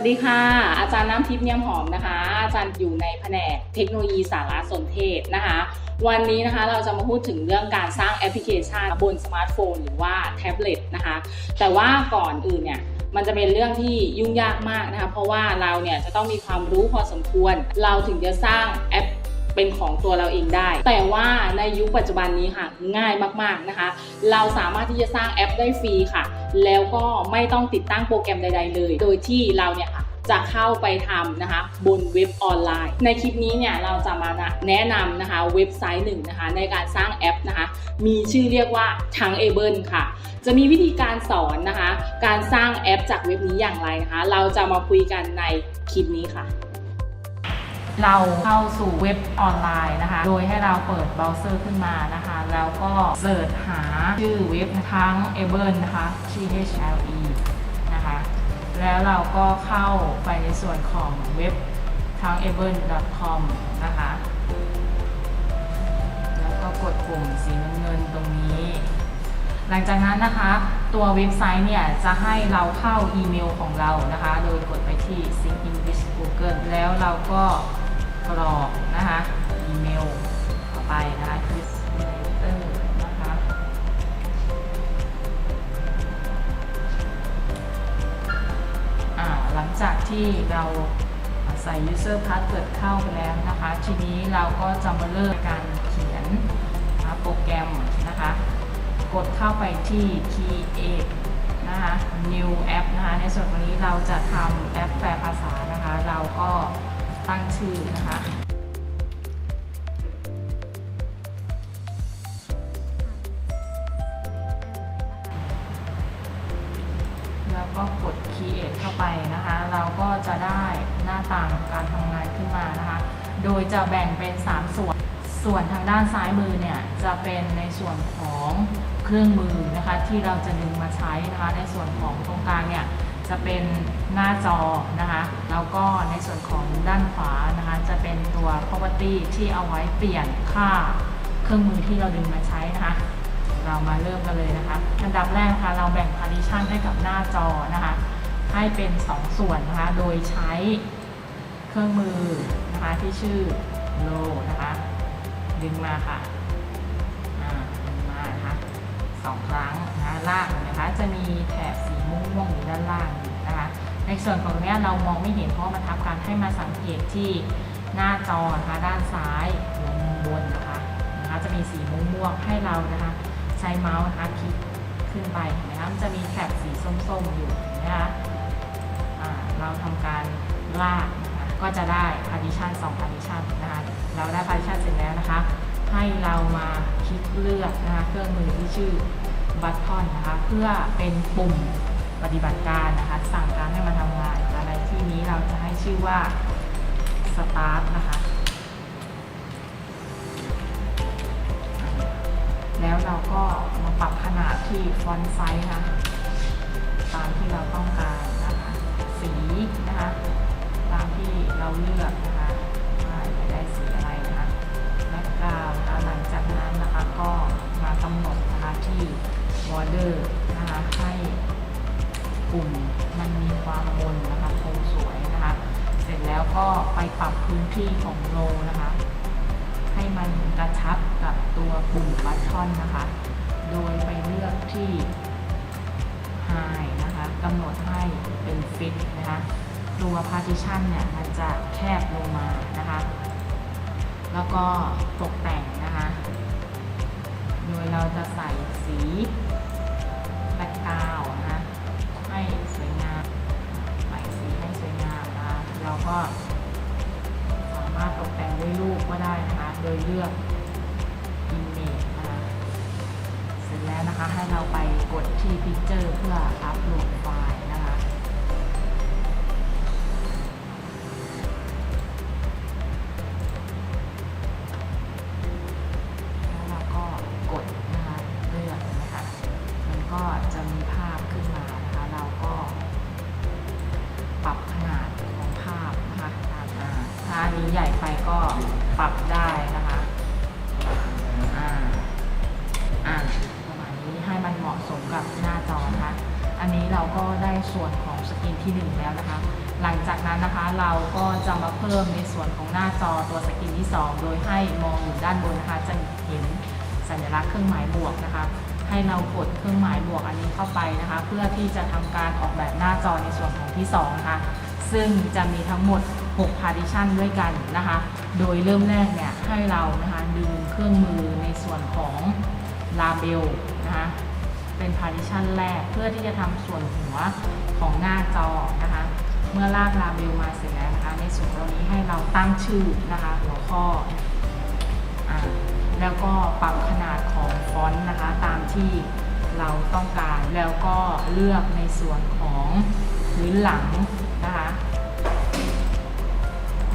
วัสดีค่ะ อาจารย์น้ำทิพย์เนียมหอมนะคะ อาจารย์อยู่ในแผนกเทคโนโลยีสารสนเทศนะคะ วันนี้นะคะเราจะมาพูดถึงเรื่องการสร้างแอปพลิเคชันบนสมาร์ทโฟน หรือว่าแท็บเล็ตนะคะ แต่ว่าก่อนอื่นเนี่ยมันจะเป็นเรื่องที่ยุ่งยากมากนะคะ เพราะว่าเราเนี่ยจะต้องมีความรู้พอสมควร เราถึงจะสร้างแอป เป็นของตัวเราเองได้ แต่ว่าในยุคปัจจุบันนี้ค่ะง่ายมากๆนะคะ เราสามารถที่จะสร้างแอปได้ฟรีค่ะ แล้วก็ไม่ต้องติดตั้งโปรแกรมใด ๆ เลย โดยที่เราเนี่ยค่ะจะเข้าไปทำนะคะบนเว็บออนไลน์ ในคลิปนี้เนี่ยเราจะมาแนะนำนะคะเว็บไซต์หนึ่งนะคะในการสร้างแอปนะคะ มีชื่อเรียกว่าทังเอเบิลค่ะ จะมีวิธีการสอนนะคะ การสร้างแอปจากเว็บนี้อย่างไรนะคะ เราจะมาคุยกันในคลิปนี้ค่ะ เราเข้าสู่เว็บออนไลน์นะคะ โดยให้เราเปิดเบราว์เซอร์ขึ้นมานะคะ แล้วก็เสิร์ชหาชื่อเว็บทั้ง a b l e นะคะ T H L E นะคะ แล้วเราก็เข้าไปในส่วนของเว็บทั้ง a b l e com นะคะ แล้วก็กดปุ่มสีน้ำเงินตรงนี้หลังจากนั้นนะคะ ตัวเว็บไซต์เนี่ย จะให้เราเข้าอีเมลของเรานะคะ โดยกดไปที่ Sync English Google แล้วเราก็ กรอกนะคะอีเมลเข้าไปนะคะ Creator นะคะอ่าหลังจากที่เราใส่ user password เข้าไปแล้วนะคะ ทีนี้เราก็จะมาเริ่มการเขียนโปรแกรมนะคะ กดเข้าไปที่ create นะคะ new app นะคะ ในส่วนตรงนี้เราจะทำแอปแปลภาษานะคะ เราก็ ตั้งชื่อนะคะ แล้วก็กด create เข้าไปนะคะ เราก็จะได้หน้าต่างการทำงานขึ้นมานะคะ โดยจะแบ่งเป็น 3 ส่วน ส่วนทางด้านซ้ายมือเนี่ยจะเป็นในส่วนของเครื่องมือนะคะที่เราจะดึงมาใช้นะคะ ในส่วนของตรงกลางเนี่ย จะเป็นหน้าจอนะคะ แล้วก็ในส่วนของด้านขวานะคะ จะเป็นตัว property ที่เอาไว้เปลี่ยนค่าเครื่องมือที่เราดึงมาใช้นะคะ เรามาเริ่มกันเลยนะคะ อันดับแรกะคะเราแบ่ง partition ให้กับหน้าจอนะคะ ให้เป็น 2 ส่วนนะคะ โดยใช้เครื่องมือนะคะที่ชื่อ low นะคะ ดึงมาค่ะดึงมานะคะสองครั้งนะคะล่างนะคะ จะมีแถบสี ม่วงๆอยู่ด้านล่างนะคะ ในส่วนของตรงนี้เรามองไม่เห็นเพราะว่ามันทับการให้มาสังเกตที่หน้าจอนะคะด้านซ้ายหัวมุมบนนะคะนะคะ จะมีสีม่วงๆให้เรานะคะใช้เมาส์นะคะคลิกขึ้นไปนะคะมันจะมีแถบสีส้มๆอยู่นะคะเราทำการลากนะคะก็จะได้ partition 2 partition นะคะเราได้ partition เสร็จแล้วนะคะ ให้เรามาคลิกเลือกนะคะเครื่องมือที่ชื่อ button นะคะ เพื่อเป็นปุ่ม ปฏิบัติการนะคะสั่งการให้มาทำงานอะไรที่นี้เราจะให้ชื่อว่า start นะคะแล้วเราก็มาปรับขนาดที่ฟอนต์ไซส์นะตามที่เราต้องการนะคะสีนะคะตามที่เราเลือก ที่ของโลนะคะ ให้มันกระชับกับตัวปุ่มบัตทอนนะคะ โดยไปเลือกที่ High นะคะกำหนดให้เป็น Fit นะคะตัว Partition เนี่ยมันจะแคบลงมานะคะ แล้วก็ตกแต่งนะคะ โดยเราจะใส่สี เราไปกดที่พิเจอร์เพื่ออัปโหลดไฟล์ อ่าปราณนี้ให้สมกับหน้าจอนะคะอันที่หนึ่งแล้วนะคะ หลังจากนั้นนะคะเราก็จะมาเพิ่มในส่วนของหน้าจอตัวสกรีนที่ 2 โดยให้มองอยู่ด้านบนนะคะจะเห็นสัญลักษณ์เครื่องหมายบวกนะคะให้เรากดเครื่องหมายบวกอันนี้เข้าไปนะคะ เพื่อที่จะทำการออกแบบหน้าจอในส่วนของที่2นะคะซึ่งจะมีทั้งหมด 6 partition ด้วยกันนะคะ โดยเริ่มแรกเนี่ยให้เรานะคะดึงเครื่องมือในส่วนของลาเบลนะคะ เป็น partition แรก เพื่อที่จะทำส่วนหัวของหน้าจอนะคะ เมื่อลากลาเบลมาเสร็จแล้วนะคะ ในส่วนตรงนี้ให้เราตั้งชื่อนะคะ หัวข้ออแล้วก็ปรับขนาดของฟอนต์นะคะ ตามที่เราต้องการแล้วก็เลือกในส่วนของพื้นหลังนะคะ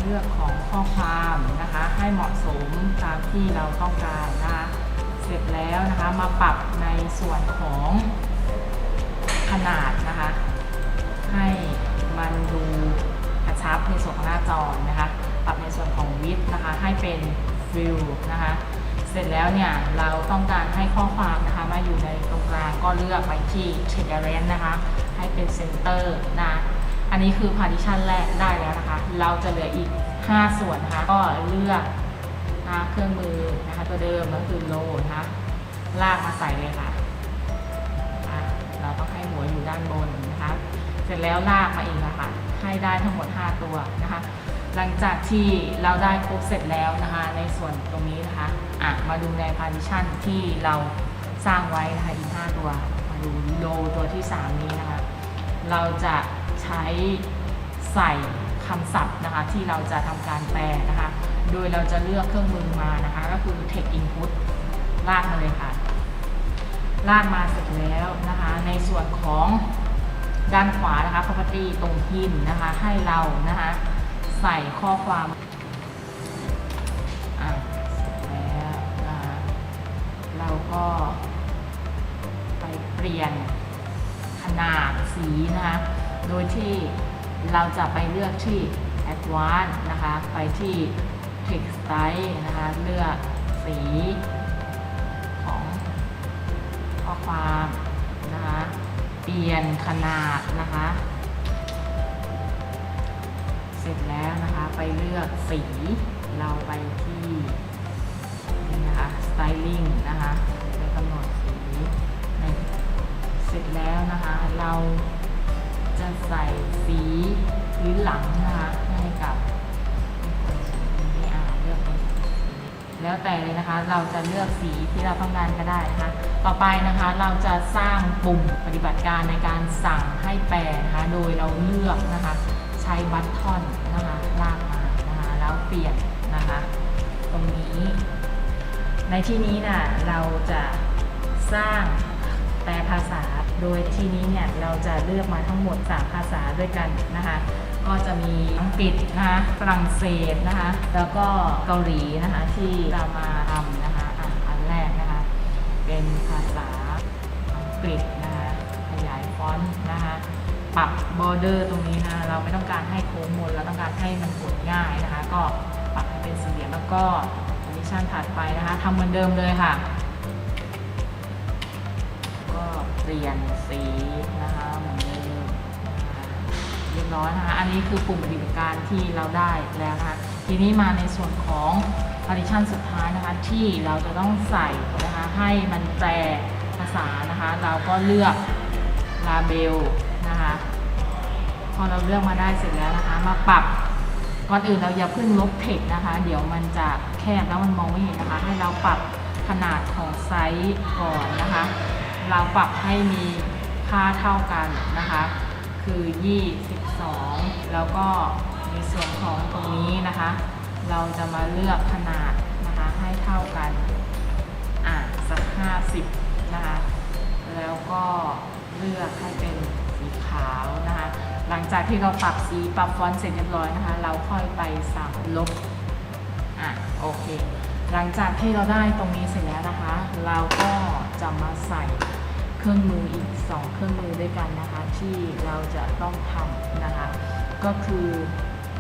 เลือกของข้อความนะคะ ให้เหมาะสมตามที่เราต้องการนะคะ ร็จแล้วนะคะมาปรับในส่วนของขนาดนะคะ ให้มันดูกระชับในส่วนของหน้าจอนะคะปรับในส่วนของวิดนะคะให้เป็นฟิลนะคะเสร็จแล้วเนี่ยเราต้องการให้ข้อความนะคะมาอยู่ในตรงกลางก็เลือกไปที่ t e r e n นะคะให้เป็นเซนเตอร์นะอันนี้คือ partition แรกได้แล้วนะคะ เราจะเหลืออีก 5 ส่วนนะคะก็เลือก นะคะเครื่องมือนะคะตัวเดิมก็คือโลนะคะลากมาใส่เลยค่ะอะเราต้องให้หัวอยู่ด้านบนนะคะ เสร็จแล้วลากมาอีกนะคะให้ได้ทั้งหมด 5 ตัวนะคะ หลังจากที่เราได้ครบเสร็จแล้วนะคะ ในส่วนตรงนี้นะคะอะมาดูใน partition ที่เราสร้างไว้นะคะอีก 5 ตัว มาดูโลตัวที่ 3 นี้นะคะ เราจะใช้ใส่คำศัพท์นะคะที่เราจะทำการแปลนะคะ โดยเราจะเลือกเครื่องมือมานะคะ ก็คือ text input ลากมาเลยค่ะ ลากมาเสร็จแล้วนะคะ ในส่วนของด้านขวานะคะ property ตรงพินนะคะ ให้เรานะคะ ใส่ข้อความอะเสร็จแล้วนะคะเราก็ไปเปลี่ยนขนาดสีนะคะ โดยที่เราจะไปเลือกที่ advanced นะคะ ไปที่ text style นะคะเลือกสีของข้อความนะคะเปลี่ยนขนาดนะคะ เสร็จแล้วนะคะไปเลือกสีเราไปที่นี่นะคะ styling นะคะไปกำหนดสีเสร็จแล้วนะคะเราจะใส่สีพื้นหลังนะคะให้กับ แล้วแต่เลยนะคะ เราจะเลือกสีที่เราต้องการก็ได้นะคะ ต่อไปนะคะเราจะสร้างปุ่มปฏิบัติการในการสั่งให้แปลนะคะ โดยเราเลือกนะคะ ใช้บัตทอนนะคะลากมานะคะแล้วเปลี่ยนนะคะ ตรงนี้ ในที่นี้นะเราจะสร้างแปลภาษา โดยที่นี้เนี่ยเราจะเลือกมาทั้งหมด 3 ภาษาด้วยกันนะคะ ก็จะมีอังกฤษนะคะฝรั่งเศสนะคะแล้วก็เกาหลีนะคะที่เรามาทำนะคะอะอันแรกนะคะเป็นภาษาอังกฤษนะคะขยายฟอนต์นะคะปรับบอร์เดอร์ตรงนี้นะเราไม่ต้องการให้โค้งมนเราต้องการให้มันกดง่ายนะคะ ก็ปรับให้เป็นสี่เหลี่ยมแล้วก็คอนดิชันถัดไปนะคะทำเหมือนเดิมเลยค่ะ ก็เปลี่ยนสี เรียบร้อยนะคะ อันนี้คือปุ่มปฏิบัติการที่เราได้แล้วนะคะ ทีนี้มาในส่วนของ partition สุดท้ายนะคะที่เราจะต้องใส่นะคะให้มันแปลภาษานะคะ เราก็เลือกลาเบลนะคะ พอเราเลือกมาได้เสร็จแล้วนะคะ มาปรับก่อนอื่นเราอย่าเพิ่งลบเทคนะคะ เดี๋ยวมันจะแคบแล้วมันมองไม่เห็นนะคะ ให้เราปรับขนาดของไซส์ก่อนนะคะ เราปรับให้มีค่าเท่ากันนะคะ คือ 22 แล้วก็ในส่วนของตรงนี้นะคะ เราจะมาเลือกขนาดนะคะให้เท่ากัน อะสัก 50 นะคะ แล้วก็เลือกให้เป็นสีขาวนะคะ หลังจากที่เราปรับสีปรับฟอนต์เสร็จเรียบร้อยนะคะ เราค่อยไปสั่งลบ อะโอเค หลังจากที่เราได้ตรงนี้เสร็จแล้วนะคะ เราก็จะมาใส่ เครื่องมืออีก 2 เครื่องมือด้วยกันนะคะ ที่เราจะต้องทำนะคะ ก็คือ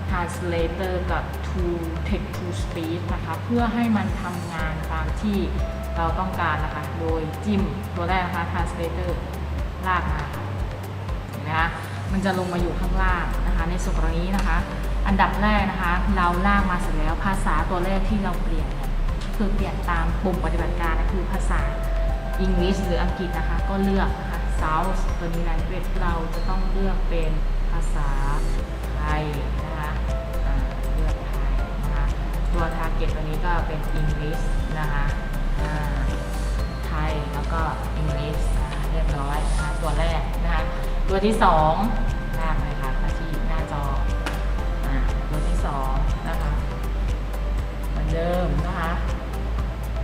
translator กับ to text to speech นะคะ เพื่อให้มันทำงานตามที่เราต้องการนะคะ โดยจิ้มตัวแรกนะคะ translator ลากมาะเห็นไหมคะมันจะลงมาอยู่ข้างล่างนะคะ ในส่วนตรงนี้นะคะ อันดับแรกนะคะ เราลากมาเสร็จแล้วภาษาตัวแรกที่เราเปลี่ยนเนี่ยคือเปลี่ยนตามปุ่มปฏิบัติการนะคือภาษา English หรืออังกฤษนะคะก็เลือกนะคะ South ตัวนี้ language เราจะต้องเลือกเป็นภาษาไทยนะคะเลือกไทยนะคะตัว target ตัวนี้ก็เป็น English นะคะไทยแล้วก็ English เรียบร้อยนะคะตัวแรกนะคะตัวที่สองลากเลยค่ะมาที่หน้าจออตัวที่สองนะคะเหมือนเดิมนะคะ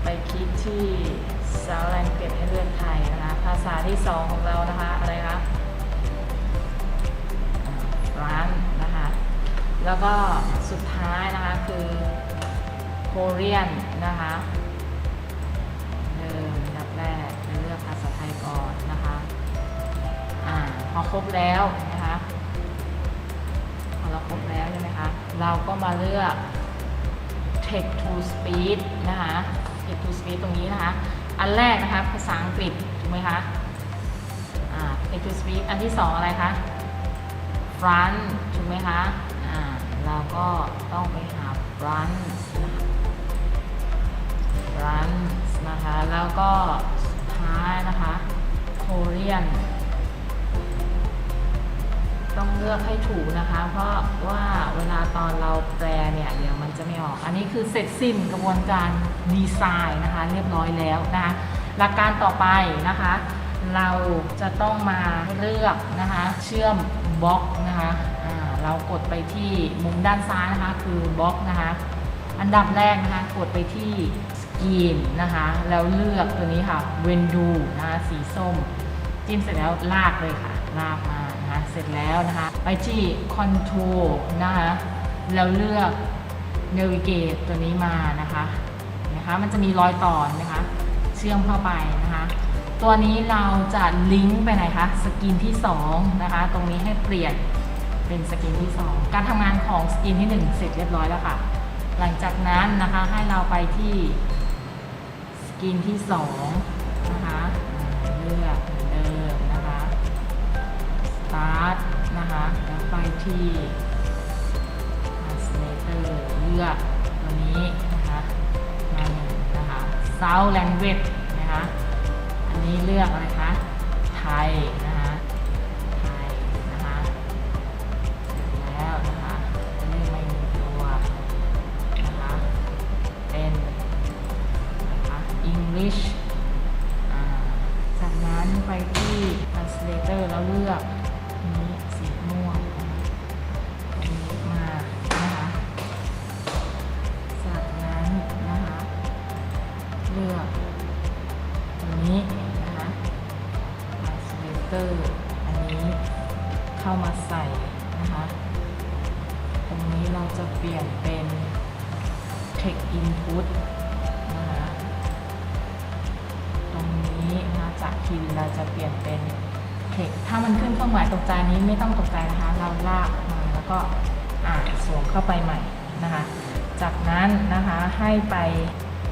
ไปคลิกที่ Sound ษาที่สองของเรานะคะ อะไรคะร้านนะคะ แล้วก็สุดท้ายนะคะคือ Korean นะคะเดิมดับแรกจะเลือกภาษาไทยก่อนนะคะอ่าพอครบแล้วนะคะพอเราครบแล้วใช่ไหมคะ เราก็มาเลือก text to speech นะคะ text to speech ตรงนี้นะคะ อันแรกนะคะภาษาอังกฤษ กไหมคะอ่า text to speech อันที่สองอะไรคะ front ถูกไหมคะอ่าเราก็ต้องไปหา front นะคะ front นะคะ แล้วก็สุดท้ายนะคะ Korean ต้องเลือกให้ถูกนะคะ เพราะว่าเวลาตอนเราแปลเนี่ยเดี๋ยวมันจะไม่ออก อันนี้คือเสร็จสิ้นกระบวนการดีไซน์นะคะ เรียบร้อยแล้วนะคะ หลักการต่อไปนะคะ เราจะต้องมาเลือกนะคะ เชื่อมบล็อกนะคะเรากดไปที่มุมด้านซ้ายนะคะคือบล็อกนะคะ อันดับแรกนะคะกดไปที่สกรีนนะคะ แล้วเลือกตัวนี้ค่ะเวนดูนะคะสีส้ม จิ้มเสร็จแล้วลากเลยค่ะ ลากมานะคะเสร็จแล้วนะคะ ไปที่คอนโทรนะคะแล้วเลือก navigate ตัวนี้มานะคะนะคะ มันจะมีรอยต่อนะคะ เชื่อมเข้าไปนะคะ ตัวนี้เราจะลิงก์ไปไหนคะสกรีนที่2นะคะ ตรงนี้ให้เปลี่ยนเป็นสกรีนที่ 2 การทำงานของสกรีนที่ 1 เสร็จเรียบร้อยแล้วค่ะ หลังจากนั้นนะคะให้เราไปที่สกรีนที่2นะคะเลือกเหมือนเดิมนะคะ start นะคะแล้วไปที่ translator เลือกตัวนี้ South language นะคะ อันนี้เลือกอะไรคะ ไทยนะ นี้ไม่ต้องตกใจนะคะ เราลากมาแล้วก็อ่านสวมเข้าไปใหม่นะคะ จากนั้นนะคะให้ไป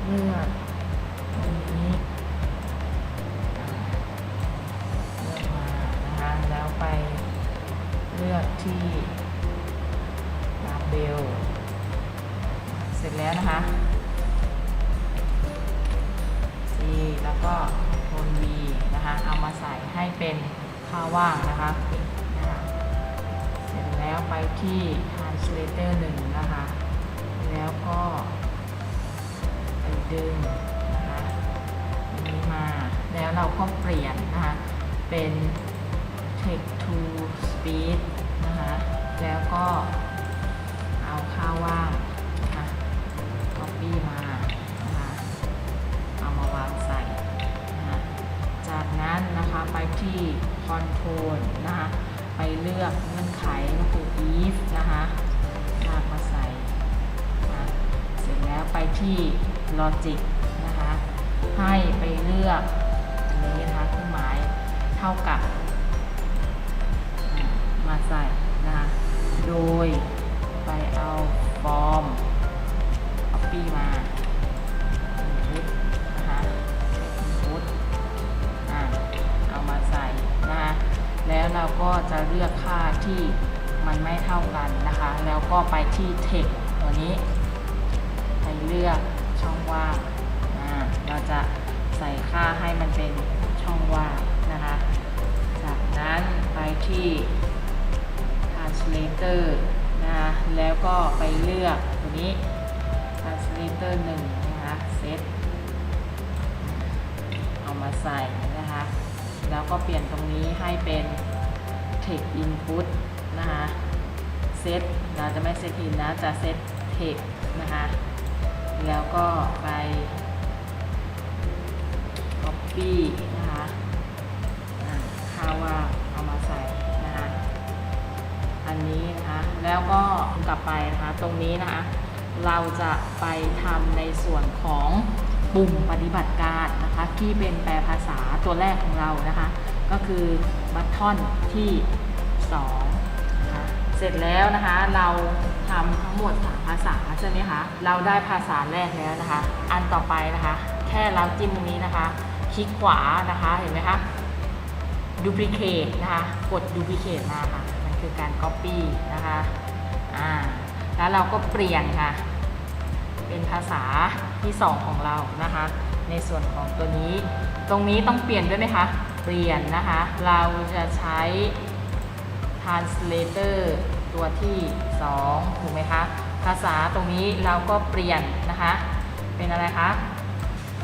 เลือกตรงนี้เลือกมานะคะแล้วไปเลือกที่ลาเบลเสร็จแล้วนะคะ C แล้วก็โทน V นะคะ เอามาใส่ให้เป็นค่าว่างนะคะเสร็จ แล้วไปที่ translator 1 นะคะ แล้วก็ไปดึงนะคะอันนี้มาแล้วเราก็เปลี่ยนนะคะ เป็น text to speech นะคะ แล้วก็เอาค่าว่างนะคะ copy มานะคะเอามาวางใส่นะคะจากนั้นนะคะไปที่ control นะคะ ไปเลือกเงื่อนไขก็คือ if นะคะลากมาใส่นะเสร็จแล้วไปที่ logic นะคะให้ไปเลือกอันนี้นะคะเครื่องหมายเท่ากับมาใส่นะคะโดยไปเอาฟอร์ม copy มา แล้วเราก็จะเลือกค่าที่มันไม่เท่ากันนะคะ แล้วก็ไปที่ text ตัวนี้ ไปเลือกช่องว่างเราจะใส่ค่าให้มันเป็นช่องว่างนะคะ จากนั้นไปที่ translator นะคะแล้วก็ไปเลือกตัวนี้ translator 1 นะคะ set เอามาใส่ แล้วก็เปลี่ยนตรงนี้ให้เป็น text input นะคะ set เราจะไม่ set in นะจะ set text นะคะแล้วก็ไป copy นะคะค่าว่าเอามาใส่นะคะอันนี้นะคะแล้วก็กลับไปนะคะตรงนี้นะคะเราจะไปทำในส่วนของปุ่มปฏิบัติการนะคะที่เป็นแปลภาษา ตัวแรกของเรานะคะ ก็คือบัตทอนที่2นะคะเสร็จแล้วนะคะเราทำทั้งหมดสามภาษาใช่ไหมคะเราได้ภาษาแรกแล้วนะคะ อันต่อไปนะคะ แค่เราจิ้มตรงนี้นะคะ คลิกขวานะคะเห็นไหมคะ duplicate นะคะกด duplicate มาค่ะมันคือการ copy นะคะอ่าแล้วเราก็เปลี่ยนค่ะ เป็นภาษาที่ 2 ของเรานะคะ ในส่วนของตัวนี้ ตรงนี้ต้องเปลี่ยนด้วยไหมคะ เปลี่ยนนะคะ เราจะใช้ translator ตัวที่ 2 ถูกไหมคะ ภาษาตรงนี้เราก็เปลี่ยนนะคะ เป็นอะไรคะ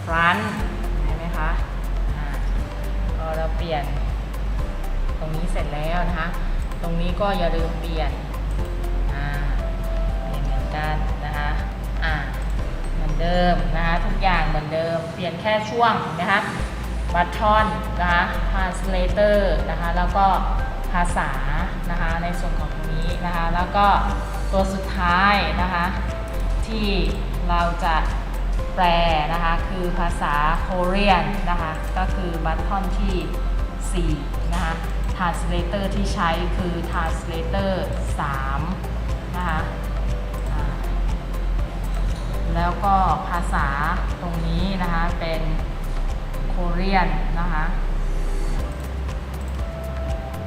front เห็นไหมคะพอเราเปลี่ยน ตรงนี้เสร็จแล้วนะคะ ตรงนี้ก็อย่าลืมเปลี่ยนเปลี่ยนเหมือนกันนะคะเหมือนเดิมนะคะ ทุกอย่างเหมือนเดิม เปลี่ยนแค่ช่วงนะคะ บัตทอนนะคะ translator นะคะ แล้วก็ภาษานะคะ ในส่วนของตรงนี้นะคะ แล้วก็ตัวสุดท้ายนะคะ ที่เราจะแปลนะคะ คือภาษาโคเรียนนะคะ ก็คือบัตทอนที่ 4 นะคะ translator ที่ใช้คือ translator 3 นะคะแล้วก็ภาษาตรงนี้นะคะเป็น โคเรียนนะคะ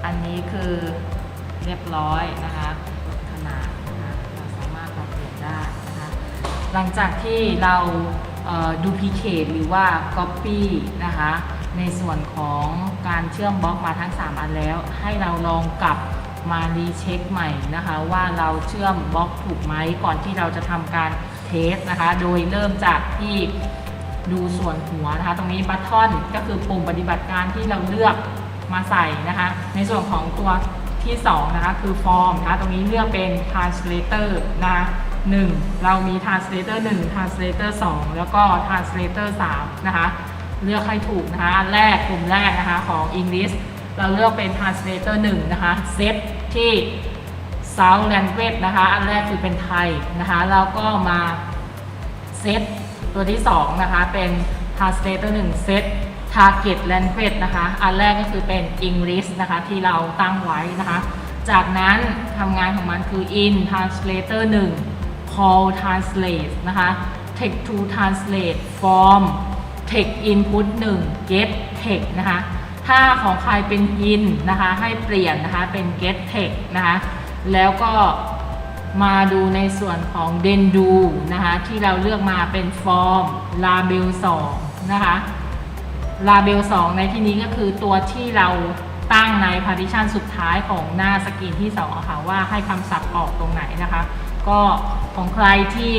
อันนี้คือเรียบร้อยนะคะขนาดนะคะเราสามารถปรับเปลี่ยนได้นะคะหลังจากที่เราดูพิเคทหรือว่า Copy นะคะในส่วนของการเชื่อมบล็อกมาทั้ง 3 อันแล้ว ให้เราลองกลับมารีเช็คใหม่นะคะ ว่าเราเชื่อมบล็อกถูกไหมก่อนที่เราจะทำการเทสนะคะ โดยเริ่มจากที่ ดูส่วนหัวนะคะ ตรงนี้บัตทอนก็คือปุ่มปฏิบัติการที่เราเลือกมาใส่นะคะ ในส่วนของตัวที่ 2 นะคะ คือฟอร์มนะคะ ตรงนี้เลือกเป็น translator นะคะหนึ่งเรามี translator 1 translator 2 แล้วก็ translator 3 นะคะ เลือกให้ถูกนะคะ แรกกลุ่มแรกนะคะของ English เราเลือกเป็น translator 1 นะคะ เซตที่ South Language นะคะ อันแรกคือเป็นไทยนะคะ แล้วก็มาเซต ตัวที่ 2 นะคะ เป็น translator 1เซต target language นะคะ อันแรกก็คือเป็น English นะคะ ที่เราตั้งไว้นะคะ จากนั้นทำงานของมันคือ in translator 1 call translate นะคะ text to translate form text input 1 get text นะคะ ถ้าของใครเป็น in นะคะ ให้เปลี่ยนนะคะ เป็น get text นะคะ แล้วก็ มาดูในส่วนของ den do นะคะที่เราเลือกมาเป็น form label 2นะคะ label 2ในที่นี้ก็คือตัวที่เราตั้งใน partition สุดท้ายของหน้าสกรีนที่2อะค่ะว่าให้คำศัพท์ออกตรงไหนนะคะ ก็ของใครที่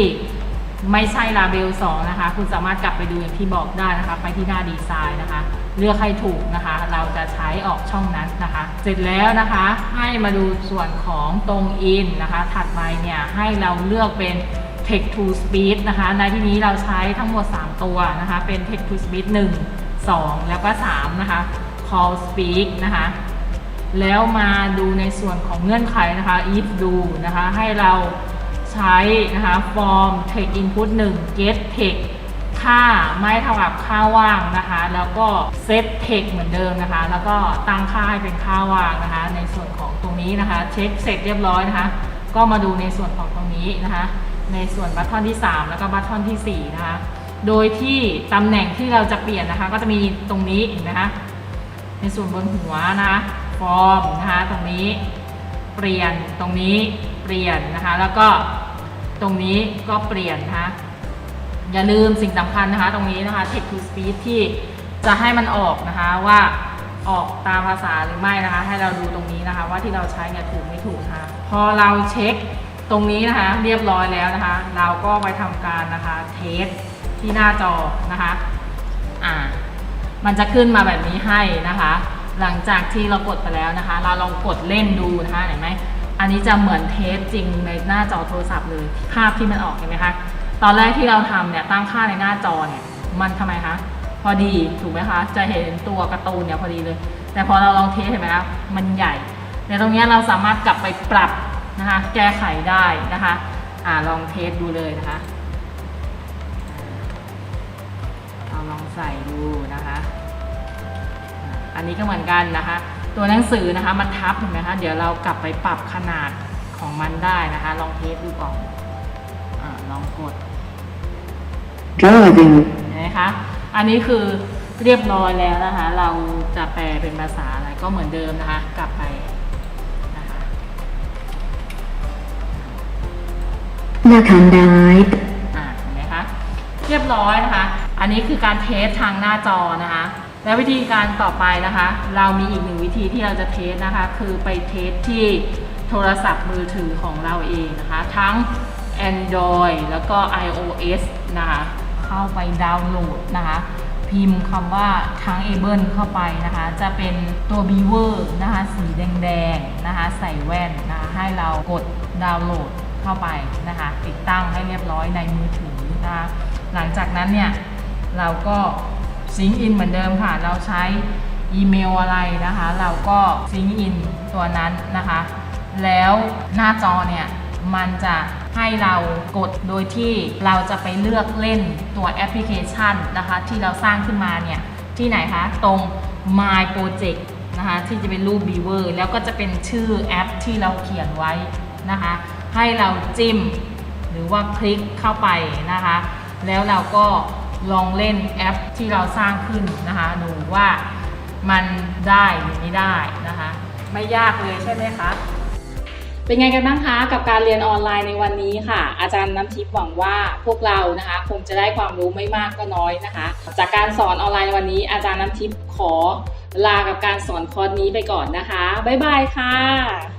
ไม่ใช่ label 2นะคะ คุณสามารถกลับไปดูอย่างที่บอกได้นะคะ ไปที่หน้าดีไซน์นะคะ เลือกให้ถูกนะคะ เราจะใช้ออกช่องนั้นนะคะ เสร็จแล้วนะคะให้มาดูส่วนของตรง in นนะคะ ถัดไปเนี่ยให้เราเลือกเป็น text to speech นะคะ ในที่นี้เราใช้ทั้งหมด 3 ตัวนะคะ เป็น text to speech 1 2 แล้วก็ 3 นะคะ call speak นะคะ แล้วมาดูในส่วนของเงื่อนไขนะคะ if do นะคะ ให้เราใช้นะคะ form text input 1 get text ค่าไม่เท่ากับค่าว่างนะคะ แล้วก็ set text เหมือนเดิมนะคะ แล้วก็ตั้งค่าให้เป็นค่าว่างนะคะ ในส่วนของตรงนี้นะคะ เช็คเสร็จเรียบร้อยนะคะ ก็มาดูในส่วนของตรงนี้นะคะ ในส่วนบัตทอนที่ 3 แล้วก็บัตทอนที่ 4 นะคะ โดยที่ตำแหน่งที่เราจะเปลี่ยนนะคะ ก็จะมีตรงนี้นไหมคะ ในส่วนบนหัวนะคะฟอร์มนะคะตรงนี้เปลี่ยนตรงนี้เปลี่ยนนะคะ แล้วก็ตรงนี้ก็เปลี่ยนนะคะ อย่าลืมสิ่งสำคัญนะคะ ตรงนี้นะคะ text to speech ที่จะให้มันออกนะคะว่าออกตามภาษาหรือไม่นะคะ ให้เราดูตรงนี้นะคะ ว่าที่เราใช้เนี่ยถูกไม่ถูกนะคะพอเราเช็คตรงนี้นะคะ เรียบร้อยแล้วนะคะ เราก็ไปทำการนะคะเทสที่หน้าจอนะคะอ่ามันจะขึ้นมาแบบนี้ให้นะคะ หลังจากที่เรากดไปแล้วนะคะ เราลองกดเล่นดูนะคะเห็นไหมอันนี้จะเหมือนเทสจริงในหน้าจอโทรศัพท์เลยภาพที่มันออกเห็นไหมคะ ตอนแรกที่เราทำเนี่ยตั้งค่าในหน้าจอเนี่ยมันทำไมคะ พอดีถูกไหมคะ จะเห็นตัวการ์ตูนเนี่ยพอดีเลย แต่พอเราลองเทสเห็นไหมคะมันใหญ่ในตรงนี้เราสามารถกลับไปปรับนะคะ แก้ไขได้นะคะอ่าลองเทสดูเลยนะคะเราลองใส่ดูนะคะ อันนี้ก็เหมือนกันนะคะ ตัวหนังสือนะคะมันทับเห็นไหมคะเดี๋ยวเรากลับไปปรับขนาดของมันได้นะคะ ลองเทสดูก่อน ลองกด driving, เห็นไหมคะ อันนี้คือเรียบร้อยแล้วนะคะ เราจะแปลเป็นภาษาอะไรก็เหมือนเดิมนะคะ กลับไปนะคะ nakandai, อ่าเห็นไหมคะ เรียบร้อยนะคะ อันนี้คือการเทสทางหน้าจอนะคะ แล้ววิธีการต่อไปนะคะ เรามีอีกหนึ่งวิธีที่เราจะเทสนะคะ คือไปเทสที่โทรศัพท์มือถือของเราเองนะคะ ทั้ง Android แล้วก็ iOS นะคะเข้าไปดาวน์โหลดนะคะพิมพ์คำว่าทั้ง able เข้าไปนะคะ จะเป็นตัว beaver นะคะสีแดงๆนะคะใส่แว่นนะคะให้เรากดดาวน์โหลดเข้าไปนะคะติดตั้งให้เรียบร้อยในมือถือนะคะหลังจากนั้นเนี่ยเราก็ซิงอินเหมือนเดิมค่ะ เราใช้อีเมลอะไรนะคะ เราก็ซิงอินตัวนั้นนะคะ แล้วหน้าจอเนี่ย มันจะให้เรากดโดยที่เราจะไปเลือกเล่นตัวแอปพลิเคชันนะคะ ที่เราสร้างขึ้นมาเนี่ยที่ไหนคะตรง My Project นะคะที่จะเป็นรูป Beaver แล้วก็จะเป็นชื่อแอปที่เราเขียนไว้นะคะ ให้เราจิ้ม หรือว่าคลิกเข้าไปนะคะ แล้วเราก็ลองเล่นแอปที่เราสร้างขึ้นนะคะดูว่ามันได้หรือไม่ได้นะคะ ไม่ยากเลยใช่ไหมคะ เป็นไงกันบ้างคะกับการเรียนออนไลน์ในวันนี้ค่ะ อาจารย์น้ำทิพย์หวังว่าพวกเรานะคะ คงจะได้ความรู้ไม่มากก็น้อยนะคะ จากการสอนออนไลน์วันนี้ อาจารย์น้ำทิพย์ขอลากับการสอนคอร์สนี้ไปก่อนนะคะบ๊ายบายค่ะ